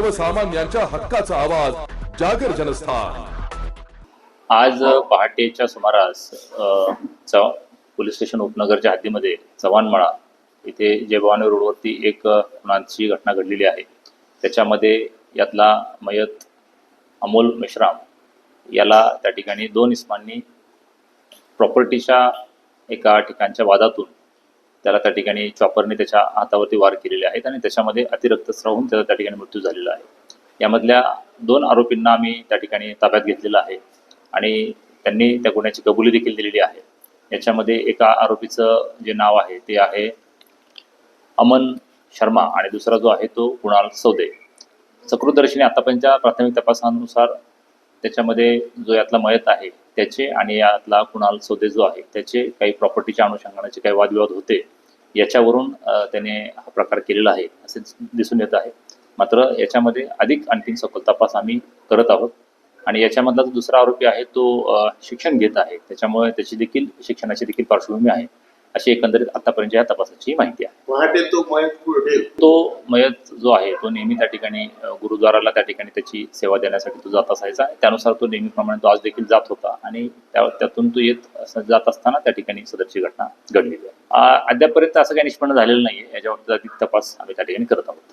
सर्वसामान्यांच्या हक्काचा आवाज जागर जनस्थान. आज पहाटेच्या सुमारास पोलीस स्टेशन उपनगरच्या हद्दीमध्ये चव्हाणमळा इथे जयभवानी रोडवरती एक अ, खुनाची घटना घडलेली आहे. त्याच्यामध्ये यातला मयत अमोल मेश्राम याला त्या ठिकाणी दोन इस्मांनी प्रॉपर्टीच्या एका ठिकाणच्या वादातून त्याला त्या ठिकाणी चॉपरने त्याच्या हातावरती वार केलेले आहेत आणि त्याच्यामध्ये अतिरक्तस्राव होऊन त्याचा त्या ठिकाणी मृत्यू झालेला आहे. यामधल्या दोन आरोपींना आम्ही त्या ठिकाणी ताब्यात घेतलेलं आहे आणि त्यांनी त्या गुन्ह्याची कबुली देखील दिलेली आहे. याच्यामध्ये एका आरोपीचं जे नाव आहे ते आहे अमन शर्मा आणि दुसरा जो आहे तो कुणाल सौदे. सकृतदर्शनी आतापर्यंतच्या प्राथमिक तपासानुसार त्याच्यामध्ये जो यातला मयत आहे त्याचे आणि यातला कुणाल सौदे जो आहे त्याचे काही प्रॉपर्टीच्या अनुषंगाने काही वादविवाद होते याच्यावरून त्याने हा प्रकार केलेला आहे असे दिसून येत आहे. मात्र याच्यामध्ये अधिक आणखीन सखोल तपास आम्ही करत आहोत. आणि याच्यामधला जो दुसरा आरोपी आहे तो शिक्षण घेत आहे. त्याच्यामुळे त्याची देखील शिक्षणाची देखील पार्श्वभूमी आहे. अशी एकंदरीत आतापर्यंत या तपासाची माहिती आहे. पहाटे तो मयत तो मयत जो आहे तो नेहमी त्या ठिकाणी गुरुद्वाराला त्या ठिकाणी त्याची सेवा देण्यासाठी तो जात असायचा. त्यानुसार तो नेहमीप्रमाणे तो आज देखील जात होता आणि त्या- त्यातून तो येत अस- जात असताना त्या ठिकाणी सदरची घटना घडलेली आहे. अद्यापर्यंत असं काही निष्पन्न झालेलं नाहीये. याच्या बाबतीत अधिक तपास आम्ही त्या ठिकाणी करत आहोत.